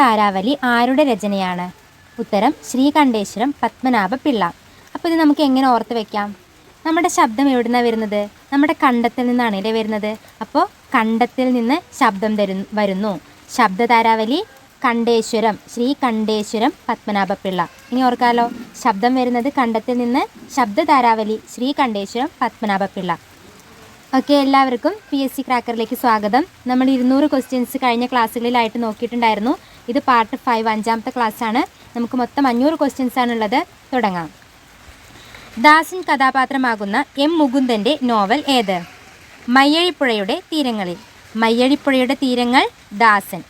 താരാവലി ആരുടെ രചനയാണ്? ഉത്തരം ശ്രീകണ്ഠേശ്വരം പത്മനാഭ പിള്ള അപ്പോൾ ഇത് നമുക്ക് എങ്ങനെ ഓർത്ത് വെക്കാം? നമ്മുടെ ശബ്ദം എവിടുന്നാണ് വരുന്നത്? നമ്മുടെ കണ്ടത്തിൽ നിന്നാണ് ഇല്ലേ വരുന്നത്? അപ്പോൾ കണ്ടത്തിൽ നിന്ന് ശബ്ദം തരു വരുന്നു. ശബ്ദതാരാവലി കണ്ഠേശ്വരം ശ്രീ കണ്ഠേശ്വരം പത്മനാഭ പിള്ള ഇനി ഓർക്കാലോ. ശബ്ദം വരുന്നത് കണ്ടത്തിൽ നിന്ന് ശബ്ദതാരാവലി ശ്രീ കണ്ഠേശ്വരം പത്മനാഭ പിള്ള ഓക്കെ എല്ലാവർക്കും പി എസ് സി ക്രാക്കറിലേക്ക് സ്വാഗതം. നമ്മൾ ഇരുന്നൂറ് ക്വസ്റ്റ്യൻസ് കഴിഞ്ഞ ക്ലാസ്സുകളിലായിട്ട് നോക്കിയിട്ടുണ്ടായിരുന്നു. ഇത് പാർട്ട് ഫൈവ് അഞ്ചാമത്തെ ക്ലാസ്സാണ് നമുക്ക് മൊത്തം അഞ്ഞൂറ് ക്വസ്റ്റ്യൻസ് ആണുള്ളത്. തുടങ്ങാം. ദാസൻ കഥാപാത്രമാകുന്ന എം മുകുന്ദന്റെ നോവൽ ഏത്? മയ്യഴിപ്പുഴയുടെ തീരങ്ങളിൽ. മയ്യഴിപ്പുഴയുടെ തീരങ്ങൾ ദാസൻ.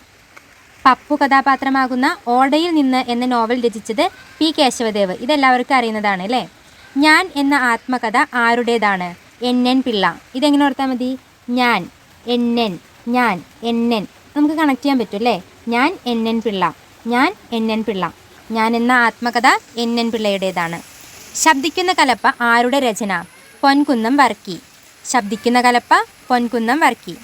പപ്പു കഥാപാത്രമാകുന്ന ഓടയിൽ നിന്ന് എന്ന നോവൽ രചിച്ചത് പി കേശവദേവ്. ഇതെല്ലാവർക്കും അറിയുന്നതാണ് അല്ലേ? ഞാൻ എന്ന ആത്മകഥ ആരുടേതാണ്? N N Pillai. ഇതെങ്ങനെ ഓർത്താൽ മതി? ഞാൻ. N N. ഞാൻ. N N. നമുക്ക് കണക്ട് ചെയ്യാൻ പറ്റും അല്ലേ? ഞാൻ എൻ എൻ പിള്ള. ഞാൻ എൻ എൻ പിള്ള. ഞാൻ എന്ന ആത്മകഥ എൻ എൻ പിള്ളയുടേതാണ്. ശബ്ദിക്കുന്ന കലപ്പ ആരുടെ രചന? പൊൻകുന്നം വർക്കി. ശബ്ദിക്കുന്ന കലപ്പ പൊൻകുന്നം വർക്കി.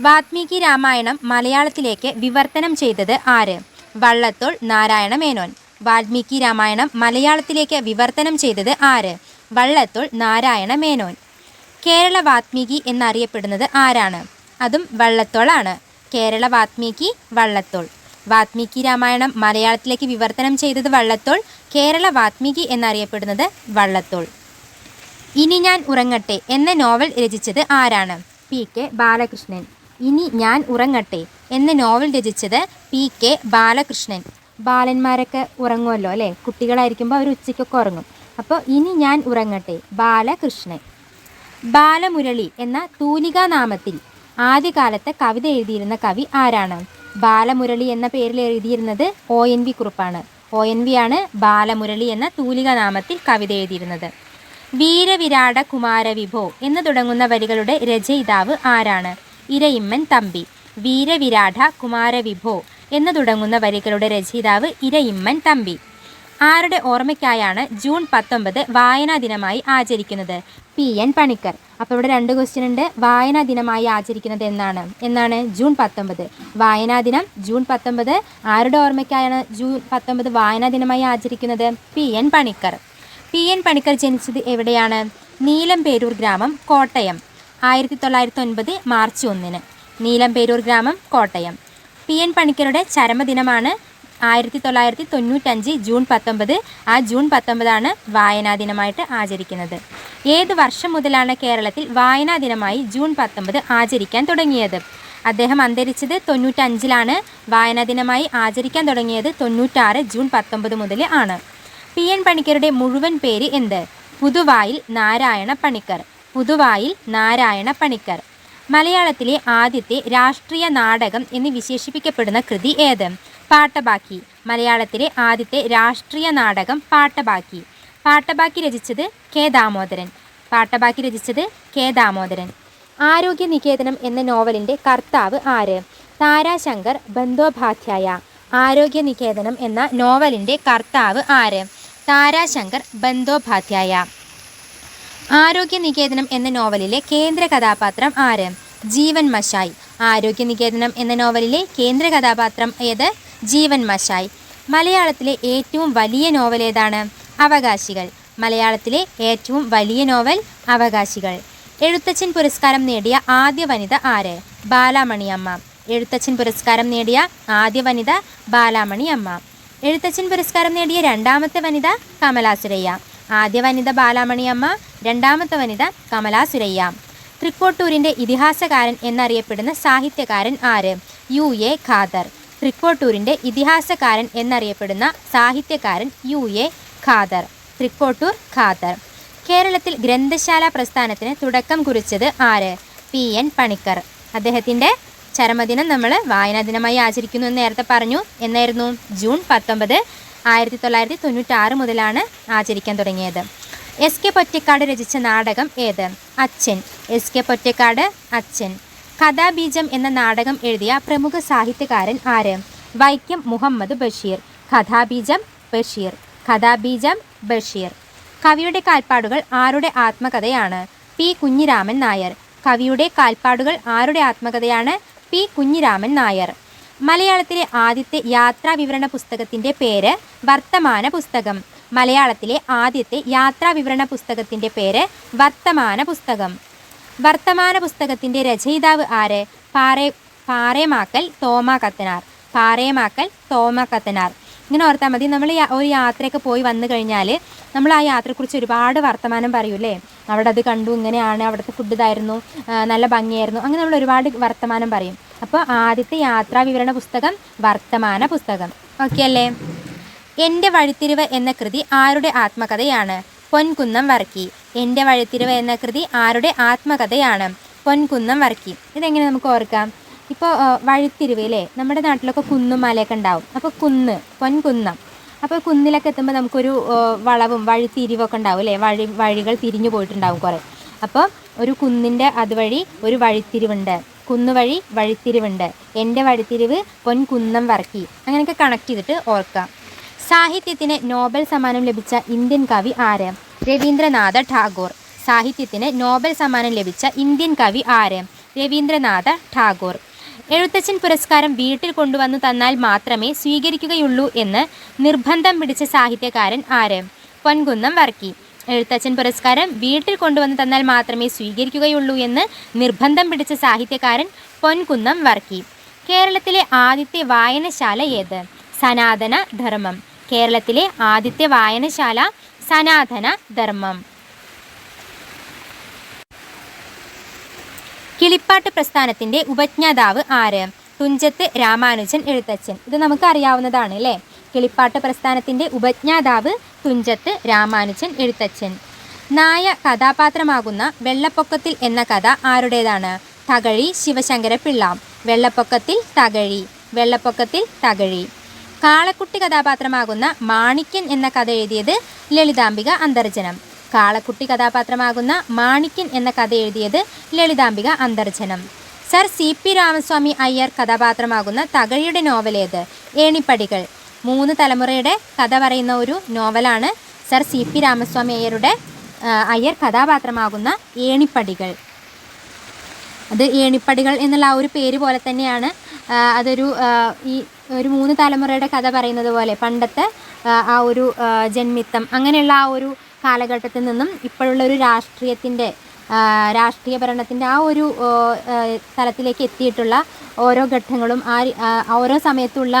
വാത്മീകി രാമായണം മലയാളത്തിലേക്ക് വിവർത്തനം ചെയ്തത് ആര്? വള്ളത്തോൾ നാരായണ മേനോൻ. വാൽമീകി രാമായണം മലയാളത്തിലേക്ക് വിവർത്തനം ചെയ്തത് ആര്? വള്ളത്തോൾ നാരായണ മേനോൻ. കേരള വാത്മീകി എന്നറിയപ്പെടുന്നത് ആരാണ്? അതും വള്ളത്തോളാണ്. കേരള വാത്മീകി വള്ളത്തോൾ. വാത്മീകി രാമായണം മലയാളത്തിലേക്ക് വിവർത്തനം ചെയ്തത് വള്ളത്തോൾ കേരള വാത്മീകി എന്നറിയപ്പെടുന്നത് വള്ളത്തോൾ. ഇനി ഞാൻ ഉറങ്ങട്ടെ എന്ന നോവൽ രചിച്ചത് ആരാണ്? P K Balakrishnan. ഇനി ഞാൻ ഉറങ്ങട്ടെ എന്ന നോവൽ രചിച്ചത് പി കെ ബാലകൃഷ്ണൻ. ബാലന്മാരൊക്കെ ഉറങ്ങുമല്ലോ അല്ലേ? കുട്ടികളായിരിക്കുമ്പോൾ അവർ ഉച്ചയ്ക്കൊക്കെ ഉറങ്ങും. അപ്പോൾ ഇനി ഞാൻ ഉറങ്ങട്ടെ ബാലകൃഷ്ണൻ. ബാലമുരളി എന്ന തൂലികാ നാമത്തിൽ ആദ്യകാലത്ത് കവിത എഴുതിയിരുന്ന കവി ആരാണ്? ബാലമുരളി എന്ന പേരിൽ എഴുതിയിരുന്നത് ഒ എൻ വി കുറുപ്പാണ്. ഒ എൻ വി ആണ് ബാലമുരളി എന്ന തൂലിക നാമത്തിൽ കവിത എഴുതിയിരുന്നത്. വീരവിരാട കുമാരവിഭോ എന്ന് തുടങ്ങുന്ന വരികളുടെ രചയിതാവ് ആരാണ്? ഇരയിമ്മൻ തമ്പി. വീരവിരാട കുമാരവിഭോ എന്ന് തുടങ്ങുന്ന വരികളുടെ രചയിതാവ് ഇരയിമ്മൻ തമ്പി. ആരുടെ ഓർമ്മയ്ക്കായാണ് ജൂൺ പത്തൊമ്പത് വായനാ ദിനമായി ആചരിക്കുന്നത്? P N Panicker. അപ്പോൾ ഇവിടെ രണ്ട് ക്വസ്റ്റ്യൻ ഉണ്ട്. വായനാ ദിനമായി ആചരിക്കുന്നത് എന്നാണ്. എന്നാണ്? ജൂൺ പത്തൊമ്പത്. വായനാ ദിനം ജൂൺ പത്തൊമ്പത്. ആരുടെ ഓർമ്മയ്ക്കായാണ് ജൂൺ പത്തൊമ്പത് വായനാ ദിനമായി ആചരിക്കുന്നത്? P. N. Panicker. P. N. Panicker ജനിച്ചത് എവിടെയാണ്? നീലംപേരൂർ ഗ്രാമം കോട്ടയം. ആയിരത്തി തൊള്ളായിരത്തി ഒൻപത് മാർച്ച് ഒന്നിന്. നീലംപേരൂർ ഗ്രാമം കോട്ടയം. പി. എൻ. പണിക്കരുടെ ചരമദിനമാണ് ആയിരത്തി തൊള്ളായിരത്തി തൊണ്ണൂറ്റഞ്ച് ജൂൺ പത്തൊമ്പത്. ആ ജൂൺ പത്തൊമ്പതാണ് വായനാ ദിനമായിട്ട് ആചരിക്കുന്നത്. ഏത് വർഷം മുതലാണ് കേരളത്തിൽ വായനാ ദിനമായി ജൂൺ പത്തൊമ്പത് ആചരിക്കാൻ തുടങ്ങിയത്? അദ്ദേഹം അന്തരിച്ചത് തൊണ്ണൂറ്റഞ്ചിലാണ്. വായനാ ദിനമായി ആചരിക്കാൻ തുടങ്ങിയത് തൊണ്ണൂറ്റാറ് ജൂൺ പത്തൊമ്പത് മുതൽ ആണ്. പി. എൻ. പണിക്കരുടെ മുഴുവൻ പേര് എന്ത്? പുതുവായിൽ നാരായണ പണിക്കർ. പുതുവായിൽ നാരായണ പണിക്കർ. മലയാളത്തിലെ ആദ്യത്തെ രാഷ്ട്രീയ നാടകം എന്ന് വിശേഷിപ്പിക്കപ്പെടുന്ന കൃതി ഏത്? പാട്ടബാക്കി. മലയാളത്തിലെ ആദ്യത്തെ രാഷ്ട്രീയ നാടകം പാട്ടബാക്കി. പാട്ടബാക്കി രചിച്ചത് കെ ദാമോദരൻ. പാട്ടബാക്കി രചിച്ചത് കെ ദാമോദരൻ. ആരോഗ്യ നികേതനം എന്ന നോവലിന്റെ കർത്താവ് ആര്? താരാശങ്കർ ബന്ദോപാധ്യായ ആരോഗ്യ നികേതനം എന്ന നോവലിന്റെ കർത്താവ് ആര്? താരാശങ്കർ ബന്ദോപാധ്യായ ആരോഗ്യ നികേതനം എന്ന നോവലിലെ കേന്ദ്ര കഥാപാത്രം ആര്? ജീവൻ മഷായി. ആരോഗ്യ നികേതനം എന്ന നോവലിലെ കേന്ദ്ര കഥാപാത്രം ഏത്? ജീവൻ മഷായി മലയാളത്തിലെ ഏറ്റവും വലിയ നോവൽ ഏതാണ്? അവകാശികൾ. മലയാളത്തിലെ ഏറ്റവും വലിയ നോവൽ അവകാശികൾ. എഴുത്തച്ഛൻ പുരസ്കാരം നേടിയ ആദ്യ വനിത ആര്? ബാലാമണിയമ്മ. എഴുത്തച്ഛൻ പുരസ്കാരം നേടിയ ആദ്യ വനിത ബാലാമണിയമ്മ. എഴുത്തച്ഛൻ പുരസ്കാരം നേടിയ രണ്ടാമത്തെ വനിത കമലാ സുരയ്യ ആദ്യ വനിത ബാലാമണിയമ്മ രണ്ടാമത്തെ വനിത കമലാ സുരയ്യ തൃക്കോട്ടൂരിന്റെ ഇതിഹാസകാരൻ എന്നറിയപ്പെടുന്ന സാഹിത്യകാരൻ ആര്? യു. എ. ഖാദർ. തൃക്കോട്ടൂരിന്റെ ഇതിഹാസകാരൻ എന്നറിയപ്പെടുന്ന സാഹിത്യകാരൻ യു എ ഖാദർ. തൃക്കോട്ടൂർ ഖാദർ. കേരളത്തിൽ ഗ്രന്ഥശാല പ്രസ്ഥാനത്തിന് തുടക്കം കുറിച്ചത് ആര്? പി. എൻ. പണിക്കർ. അദ്ദേഹത്തിന്റെ ചരമദിനം നമ്മൾ വായനാ ദിനമായി ആചരിക്കുന്നു എന്ന് നേരത്തെ പറഞ്ഞു. എന്നായിരുന്നു? ജൂൺ പത്തൊമ്പത് ആയിരത്തി തൊള്ളായിരത്തി തൊണ്ണൂറ്റാറ് മുതലാണ് ആചരിക്കാൻ തുടങ്ങിയത്. എസ്. കെ. പൊറ്റക്കാട് രചിച്ച നാടകം ഏത്? അച്ഛൻ. എസ്. കെ. പൊറ്റക്കാട് അച്ഛൻ. കഥാബീജം എന്ന നാടകം എഴുതിയ പ്രമുഖ സാഹിത്യകാരൻ ആര്? വൈക്കം മുഹമ്മദ് ബഷീർ. കഥാബീജം ബഷീർ. കഥാബീജം ബഷീർ. കവിയുടെ കാൽപ്പാടുകൾ ആരുടെ ആത്മകഥയാണ്? പി കുഞ്ഞിരാമൻ നായർ. കവിയുടെ കാൽപ്പാടുകൾ ആരുടെ ആത്മകഥയാണ്? പി കുഞ്ഞിരാമൻ നായർ. മലയാളത്തിലെ ആദ്യത്തെ യാത്രാ വിവരണ പുസ്തകത്തിന്റെ പേര് വർത്തമാന പുസ്തകം. മലയാളത്തിലെ ആദ്യത്തെ യാത്രാ വിവരണ പുസ്തകത്തിന്റെ പേര് വർത്തമാന പുസ്തകം. വർത്തമാന പുസ്തകത്തിന്റെ രചയിതാവ് ആര്? പാറേ പാറേമാക്കൽ തോമ കത്തനാർ. പാറേമാക്കൽ തോമ കത്തനാർ. ഇങ്ങനെ ഓർത്താൽ മതി. നമ്മൾ ഒരു യാത്രയൊക്കെ പോയി വന്നു കഴിഞ്ഞാൽ നമ്മൾ ആ യാത്രയെക്കുറിച്ച് ഒരുപാട് വർത്തമാനം പറയൂലേ അവിടെ അത് കണ്ടു ഇങ്ങനെയാണ് അവിടുത്തെ ഫുഡ് ഇതായിരുന്നു നല്ല ഭംഗിയായിരുന്നു. അങ്ങനെ നമ്മൾ ഒരുപാട് വർത്തമാനം പറയും. അപ്പോൾ ആദ്യത്തെ യാത്രാ വിവരണ പുസ്തകം വർത്തമാന പുസ്തകം ഓക്കെ അല്ലേ? എന്റെ വഴിത്തിരിവ് എന്ന കൃതി ആരുടെ ആത്മകഥയാണ്? പൊൻകുന്നം വർക്കി എന്റെ വഴിത്തിരിവ് എന്ന കൃതി ആരുടെ ആത്മകഥയാണ്? പൊൻകുന്നം വർക്കി ഇതെങ്ങനെ നമുക്ക് ഓർക്കാം? ഇപ്പോൾ വഴിത്തിരിവ് അല്ലേ നമ്മുടെ നാട്ടിലൊക്കെ കുന്നും മലയൊക്കെ ഉണ്ടാവും. അപ്പോൾ കുന്ന് പൊൻകുന്നം. അപ്പോൾ കുന്നിലൊക്കെ എത്തുമ്പോൾ നമുക്കൊരു വളവും വഴിത്തിരിവൊക്കെ ഉണ്ടാവും അല്ലേ? വഴി വഴികൾ തിരിഞ്ഞു പോയിട്ടുണ്ടാവും കുറേ. അപ്പോൾ ഒരു കുന്നിന്റെ അതുവഴി ഒരു വഴിത്തിരിവുണ്ട്. കുന്നുവഴി വഴിത്തിരിവുണ്ട്. എന്റെ വഴിത്തിരിവ് പൊൻകുന്നം വർക്കി അങ്ങനെയൊക്കെ കണക്ട് ചെയ്തിട്ട് ഓർക്കാം. സാഹിത്യത്തിന് നോബൽ സമ്മാനം ലഭിച്ച ഇന്ത്യൻ കവി ആര്? രവീന്ദ്രനാഥ ടാഗോർ. സാഹിത്യത്തിന് നോബൽ സമ്മാനം ലഭിച്ച ഇന്ത്യൻ കവി ആര്? രവീന്ദ്രനാഥ ടാഗോർ. എഴുത്തച്ഛൻ പുരസ്കാരം വീട്ടിൽ കൊണ്ടുവന്നു തന്നാൽ മാത്രമേ സ്വീകരിക്കുകയുള്ളൂ എന്ന് നിർബന്ധം പിടിച്ച സാഹിത്യകാരൻ ആര്? പൊൻകുന്നം വർക്കി. എഴുത്തച്ഛൻ പുരസ്കാരം വീട്ടിൽ കൊണ്ടുവന്നു തന്നാൽ മാത്രമേ സ്വീകരിക്കുകയുള്ളൂ എന്ന് നിർബന്ധം പിടിച്ച സാഹിത്യകാരൻ പൊൻകുന്നം വർക്കി. കേരളത്തിലെ ആദ്യത്തെ വായനശാല ഏത്? സനാതന ധർമ്മം. കേരളത്തിലെ ആദ്യത്തെ വായനശാല സനാതന ധർമ്മം. കിളിപ്പാട്ട് പ്രസ്ഥാനത്തിന്റെ ഉപജ്ഞാതാവ് ആര്? തുഞ്ചത്ത് രാമാനുജൻ എഴുത്തച്ഛൻ. ഇത് നമുക്ക് അറിയാവുന്നതാണ് അല്ലേ? കിളിപ്പാട്ട് പ്രസ്ഥാനത്തിന്റെ ഉപജ്ഞാതാവ് തുഞ്ചത്ത് രാമാനുജൻ എഴുത്തച്ഛൻ. നായ കഥാപാത്രമാകുന്ന വെള്ളപ്പൊക്കത്തിൽ എന്ന കഥ ആരുടേതാണ്? തകഴി ശിവശങ്കര പിള്ള വെള്ളപ്പൊക്കത്തിൽ തകഴി. വെള്ളപ്പൊക്കത്തിൽ തകഴി. കാളക്കുട്ടി കഥാപാത്രമാകുന്ന മാണിക്യൻ എന്ന കഥ എഴുതിയത് ലളിതാംബിക അന്തർജനം. കാളക്കുട്ടി കഥാപാത്രമാകുന്ന മാണിക്യൻ എന്ന കഥ എഴുതിയത് Lalithambika Antharjanam. Sir C P Ramaswamy Iyer കഥാപാത്രമാകുന്ന തകഴിയുടെ നോവലേത് ഏണിപ്പടികൾ. മൂന്ന് തലമുറയുടെ കഥ പറയുന്ന ഒരു നോവലാണ് സർ സി പി രാമസ്വാമി അയ്യരുടെ അയ്യർ കഥാപാത്രമാകുന്ന ഏണിപ്പടികൾ. അത് ഏണിപ്പടികൾ എന്നുള്ള ആ ഒരു പേര് പോലെ തന്നെയാണ് അതൊരു ഈ ഒരു മൂന്ന് തലമുറയുടെ കഥ പറയുന്നത് പോലെ പണ്ടത്തെ ആ, ഒരു ജന്മിത്തം അങ്ങനെയുള്ള ആ ഒരു കാലഘട്ടത്തിൽ നിന്നും ഇപ്പോഴുള്ള ഒരു രാഷ്ട്രീയത്തിന്റെ രാഷ്ട്രീയ ഭരണത്തിന്റെ ആ ഒരു തലത്തിലേക്ക് എത്തിയിട്ടുള്ള ഓരോ ഘട്ടങ്ങളും ആ ഓരോ സമയത്തുള്ള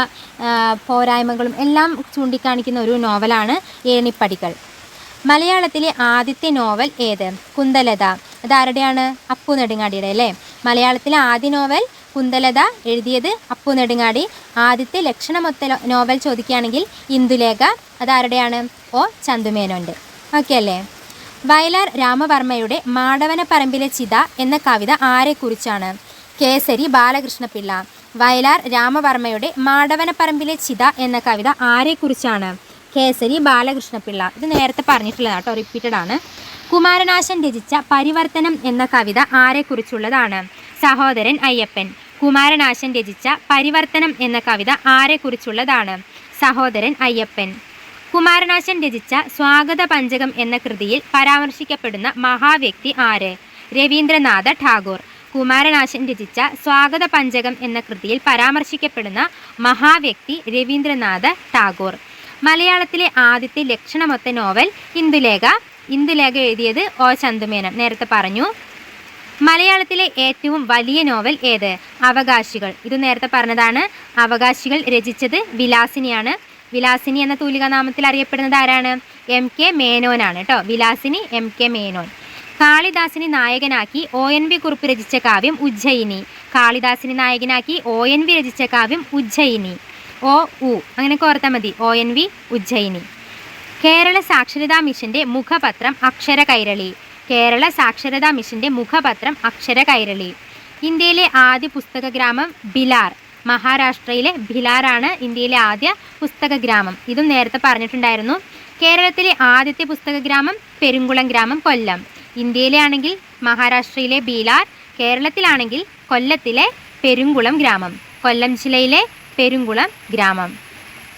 പോരായ്മകളും എല്ലാം ചൂണ്ടിക്കാണിക്കുന്ന ഒരു നോവലാണ് ഏണിപ്പടികൾ. മലയാളത്തിലെ ആദ്യത്തെ നോവൽ ഏത്? കുന്തലത. അതാരുടെയാണ് അപ്പു നെടുങ്ങാടിയുടെ അല്ലേ? മലയാളത്തിലെ ആദ്യ നോവൽ കുന്തലത എഴുതിയത് അപ്പു നെടുങ്ങാടി. ആദ്യത്തെ ലക്ഷണമൊത്ത നോവൽ ചോദിക്കുകയാണെങ്കിൽ ഇന്ദുലേഖ. അതാരുടെയാണ്? ഓ ചന്തുമേനോന്റെ ഓക്കെ അല്ലേ? വയലാർ രാമവർമ്മയുടെ മാടവന പറമ്പിലെ ചിത എന്ന കവിത ആരെക്കുറിച്ചാണ്? കേസരി ബാലകൃഷ്ണപിള്ള. വയലാർ രാമവർമ്മയുടെ മാടവന പറമ്പിലെ ചിത എന്ന കവിത ആരെക്കുറിച്ചാണ്? കേസരി ബാലകൃഷ്ണപിള്ള. ഇത് നേരത്തെ പറഞ്ഞിട്ടുള്ളതാണ് കേട്ടോ റിപ്പീറ്റഡ് ആണ്. കുമാരനാശൻ രചിച്ച പരിവർത്തനം എന്ന കവിത ആരെക്കുറിച്ചുള്ളതാണ്? സഹോദരൻ അയ്യപ്പൻ. കുമാരനാശൻ രചിച്ച പരിവർത്തനം എന്ന കവിത ആരെക്കുറിച്ചുള്ളതാണ്. സഹോദരൻ അയ്യപ്പൻ. കുമാരനാശൻ രചിച്ച സ്വാഗത പഞ്ചകം എന്ന കൃതിയിൽ പരാമർശിക്കപ്പെടുന്ന മഹാവ്യക്തി ആര്? രവീന്ദ്രനാഥ ടാഗോർ. കുമാരനാശൻ രചിച്ച സ്വാഗത പഞ്ചകം എന്ന കൃതിയിൽ പരാമർശിക്കപ്പെടുന്ന മഹാവ്യക്തി രവീന്ദ്രനാഥ ടാഗോർ. മലയാളത്തിലെ ആദ്യത്തെ ലക്ഷണമൊത്ത നോവൽ ഇന്ദുലേഖ. ഇന്ദുലേഖ എഴുതിയത് ഓ ചന്തുമേനൻ. നേരത്തെ പറഞ്ഞു മലയാളത്തിലെ ഏറ്റവും വലിയ നോവൽ ഏത്? അവകാശികൾ. ഇത് നേരത്തെ പറഞ്ഞതാണ്. അവകാശികൾ രചിച്ചത് വിലാസിനിയാണ്. വിലാസിനി എന്ന തൂലികാനാമത്തിൽ അറിയപ്പെടുന്നത് ആരാണ്? എം കെ മേനോനാണ് കേട്ടോ. Vilasini M K Menon. കാളിദാസിനി നായകനാക്കി ഒ എൻ വി കുറിപ്പ് രചിച്ച കാവ്യം ഉജ്ജയിനി. കാളിദാസിനി നായകനാക്കി ഒ എൻ വി രചിച്ച കാവ്യം ഉജ്ജയിനി. ഒ ഉ. അങ്ങനെ ഓർത്താൽ മതി. O N V Ujjayini. Kerala സാക്ഷരതാ മിഷന്റെ മുഖപത്രം അക്ഷര കൈരളി കേരള സാക്ഷരതാ മിഷന്റെ മുഖപത്രം അക്ഷര കൈരളി ഇന്ത്യയിലെ ആദ്യ പുസ്തക ഗ്രാമം ബിലാർ. മഹാരാഷ്ട്രയിലെ ഭിലാറാണ് ഇന്ത്യയിലെ ആദ്യ പുസ്തക ഗ്രാമം ഇതും നേരത്തെ പറഞ്ഞിട്ടുണ്ടായിരുന്നു. കേരളത്തിലെ ആദ്യത്തെ പുസ്തക ഗ്രാമം പെരുങ്കുളം ഗ്രാമം കൊല്ലം. ഇന്ത്യയിലെ ആണെങ്കിൽ മഹാരാഷ്ട്രയിലെ ബീലാർ കേരളത്തിലാണെങ്കിൽ കൊല്ലത്തിലെ പെരുങ്കുളം ഗ്രാമം. കൊല്ലം ജില്ലയിലെ പെരുങ്കുളം ഗ്രാമം.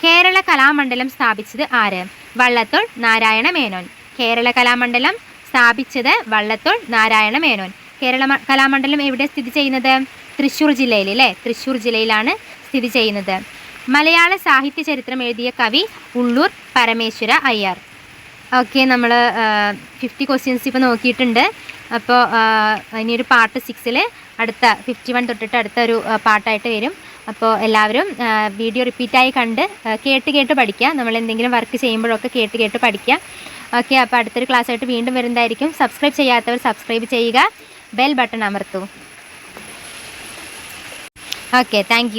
കേരള കലാമണ്ഡലം സ്ഥാപിച്ചത് ആര്? വള്ളത്തോൾ നാരായണ മേനോൻ കേരള കലാമണ്ഡലം സ്ഥാപിച്ചത് വള്ളത്തോൾ നാരായണ മേനോൻ. കേരള കലാമണ്ഡലം എവിടെ സ്ഥിതി ചെയ്യുന്നത്? തൃശ്ശൂർ ജില്ലയിൽ അല്ലേ തൃശ്ശൂർ ജില്ലയിലാണ് സ്ഥിതി ചെയ്യുന്നത്. മലയാള സാഹിത്യ ചരിത്രം എഴുതിയ കവി ഉള്ളൂർ പരമേശ്വര അയ്യർ. ഓക്കെ നമ്മൾ ഫിഫ്റ്റി ക്വസ്റ്റ്യൻസ് ഇപ്പോൾ നോക്കിയിട്ടുണ്ട്. അപ്പോൾ ഇനിയൊരു പാർട്ട് സിക്സിൽ അടുത്ത ഫിഫ്റ്റി വൺ തൊട്ടിട്ട് അടുത്ത ഒരു പാട്ടായിട്ട് വരും. അപ്പോൾ എല്ലാവരും വീഡിയോ റിപ്പീറ്റായി കണ്ട് കേട്ട് കേട്ട് പഠിക്കുക. നമ്മൾ എന്തെങ്കിലും വർക്ക് ചെയ്യുമ്പോഴൊക്കെ കേട്ട് കേട്ട് പഠിക്കുക. ഓക്കെ അപ്പോൾ അടുത്തൊരു ക്ലാസ്സായിട്ട് വീണ്ടും വരുന്നതായിരിക്കും. സബ്സ്ക്രൈബ് ചെയ്യാത്തവർ സബ്സ്ക്രൈബ് ചെയ്യുക. Bell button അമർത്തൂ. Okay thank